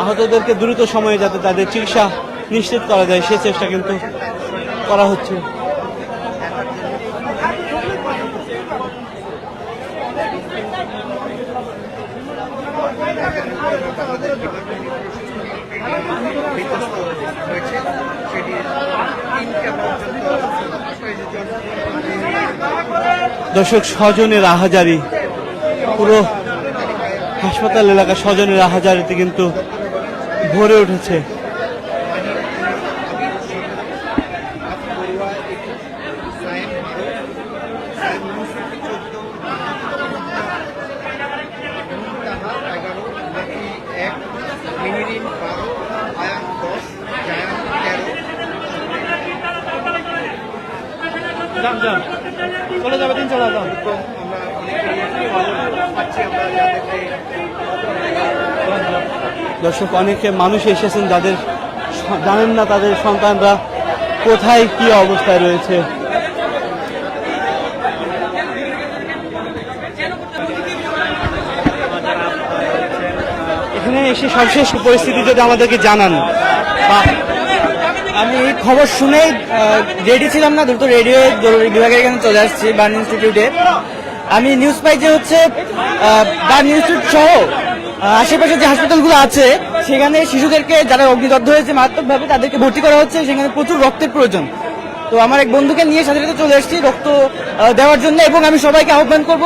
আহতদেরকে দ্রুত সময়ে যাতে তাদের চিকিৎসা নিশ্চিত করা যায়, সে চেষ্টা কিন্তু করা হচ্ছে। দর্শক, স্বজনের আহাজারি, পুরো হাসপাতাল এলাকা স্বজনের আহাজারিতে কিন্তু ভরে উঠেছে। যান যান। চলে যাবে তিন চলে যান। আমরা খবর পাচ্ছি আমরা দর্শক, অনেকে মানুষ এসেছেন যাদের জানেন না তাদের সন্তানরা কোথায় কি অবস্থায় রয়েছে। এখানে এসে সবশেষ পরিস্থিতি যদি আমাদেরকে জানান। আমি খবর শুনেই রেডি ছিলাম না, দ্রুত রেডিও বিভাগের এখানে চলে আসছি বার্ন ইনস্টিটিউটে আমি নিউজ পাই যে হচ্ছে বার্ন ইনস্টিটিউট সহ আশেপাশে যে হাসপাতালগুলো আছে, সেখানে শিশুদেরকে যারা অগ্নিদগ্ধ হয়েছে মারাত্মকভাবে তাদেরকে ভর্তি করা হচ্ছে, সেখানে প্রচুর রক্তের প্রয়োজন। তো আমার এক বন্ধুকে নিয়ে সাথে চলে এসেছি রক্ত দেওয়ার জন্য এবং আমি সবাইকে আহ্বান করব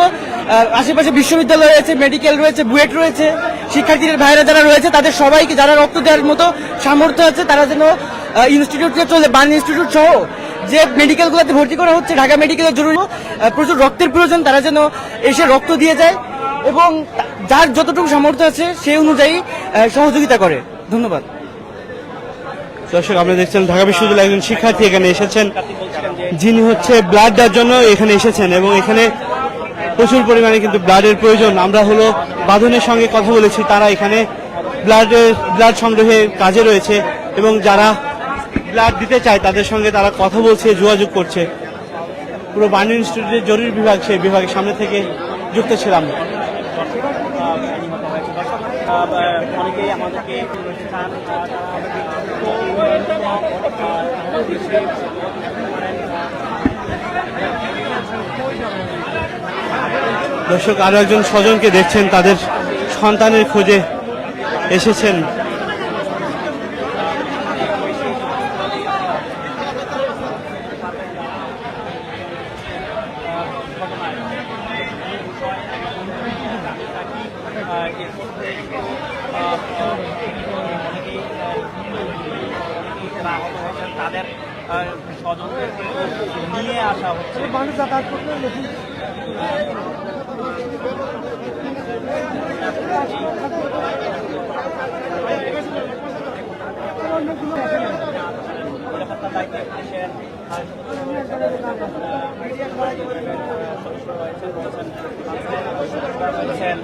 আশেপাশে বিশ্ববিদ্যালয় রয়েছে, মেডিকেল রয়েছে, বুয়েট রয়েছে, শিক্ষার্থীদের ভাইরা যারা রয়েছে, তাদের সবাইকে যারা রক্ত দেওয়ার মতো সামর্থ্য আছে, তারা যেন ইনস্টিটিউটে চলে বান ইনস্টিটিউট সহ যে মেডিকেলগুলোতে ভর্তি করা হচ্ছে, ঢাকা মেডিকেলের জরুরি প্রচুর রক্তের প্রয়োজন, তারা যেন এসে রক্ত দিয়ে যায় এবং যার যতটুকু সামর্থ্য আছে সেই অনুযায়ী সহযোগিতা করে। ধন্যবাদ। দর্শক, আপনি দেখছেন ঢাকা বিশ্ববিদ্যালয়ের একজন শিক্ষার্থী এখানে এসেছেন। যিনি হচ্ছে ব্লাড দেওয়ার জন্য এখানে এসেছেন এবং এখানে প্রচুর পরিমাণে কিন্তু ব্লাডের প্রয়োজন। আমরা হলো বাঁধনের সঙ্গে কথা বলেছি, তারা এখানে ব্লাডের ব্লাড সংগ্রহের কাজে রয়েছে এবং যারা ব্লাড দিতে চায়, তাদের সঙ্গে তারা কথা বলছে, যোগাযোগ করছে। পুরো বাণী ইনস্টিটিউটের জরুরি বিভাগ, সেই বিভাগের সামনে থেকে যুক্ত ছিলাম। দর্শক আরও একজন স্বজনকে দেখছেন তাদের সন্তানের খোঁজে এসেছেন। তাদের স্বজনদেরকে নিয়ে আসা হচ্ছে রয়েছেন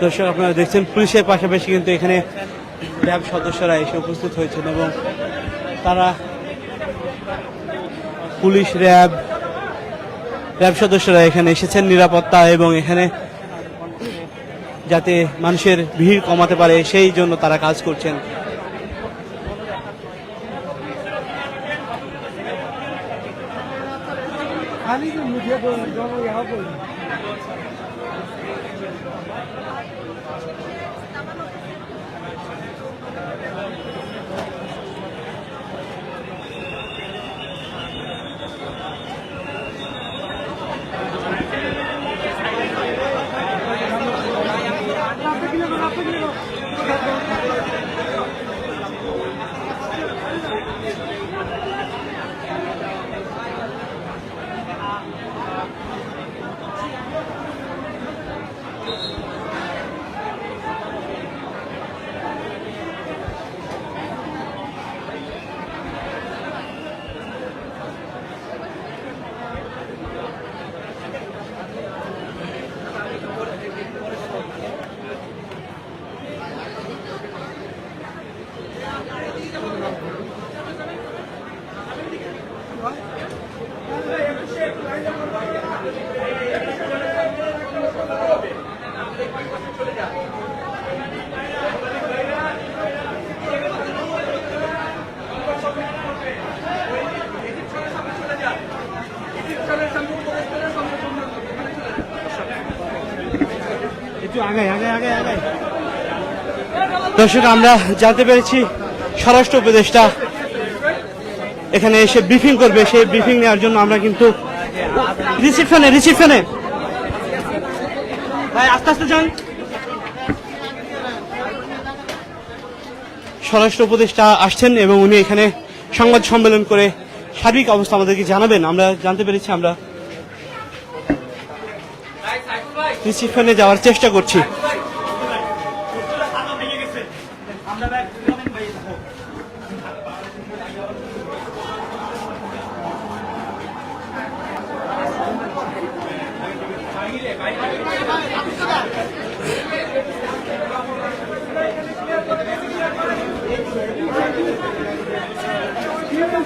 দর্শক আপনারা দেখছেন পুলিশের পাশাপাশি কিন্তু এখানে র্যাব সদস্যরা এসে উপস্থিত হয়েছেন এবং তারা পুলিশ র্যাব র্যাব সদস্যরা এখানে এসেছেন নিরাপত্তা এবং এখানে যাতে মানুষের ভিড় কমাতে পারে, সেই জন্য তারা কাজ করছেন। দর্শক, আমরা জানতে পেরেছি স্বরাষ্ট্র উপদেষ্টা এখানে এসে ব্রিফিং করবে। সেই ব্রিফিং নেওয়ার জন্য আমরা কিন্তু রিসিপশনে রিসিপশনে ভাই, আস্তে আস্তে যান। স্বরাষ্ট্র উপদেষ্টা আসছেন এবং উনি এখানে সংবাদ সম্মেলন করে সার্বিক অবস্থা আমাদেরকে জানাবেন। আমরা জানতে পেরেছি, আমরা রিসিপশনে যাওয়ার চেষ্টা করছি।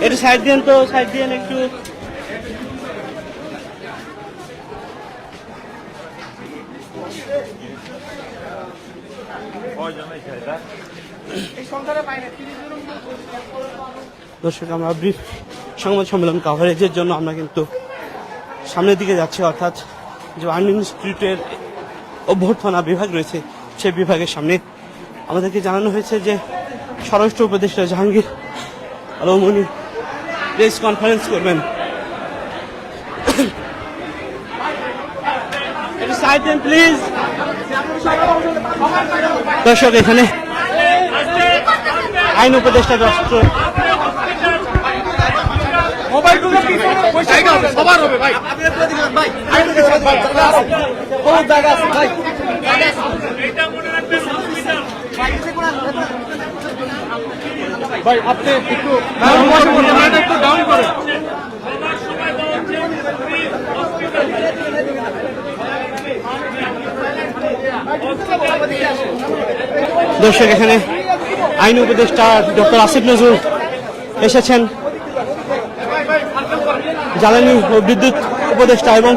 একটু সাইড দিন তো সাইড দিন একটু। দর্শক, আমরা ব্রিফ সংবাদ সম্মেলন কাভারেজের জন্য আমরা কিন্তু সামনের দিকে যাচ্ছি, অর্থাৎ যে আর্মি ইনস্টিটিউটের অভ্যর্থনা বিভাগ রয়েছে, সেই বিভাগের সামনে। আমাদেরকে জানানো হয়েছে যে স্বরাষ্ট্র উপদেষ্টা জাহাঙ্গীর আলমনি প্রেস কনফারেন্স করবেন সাইড দেন প্লিজ দর্শক এখানে আইন উপদেষ্টা হবে ভাই আপনি একটু একটু ডাউন করে দর্শক এখানে আইন উপদেষ্টা ডক্টর আসিফ নজরুল এসেছেন। জ্বালানি ও বিদ্যুৎ উপদেষ্টা এবং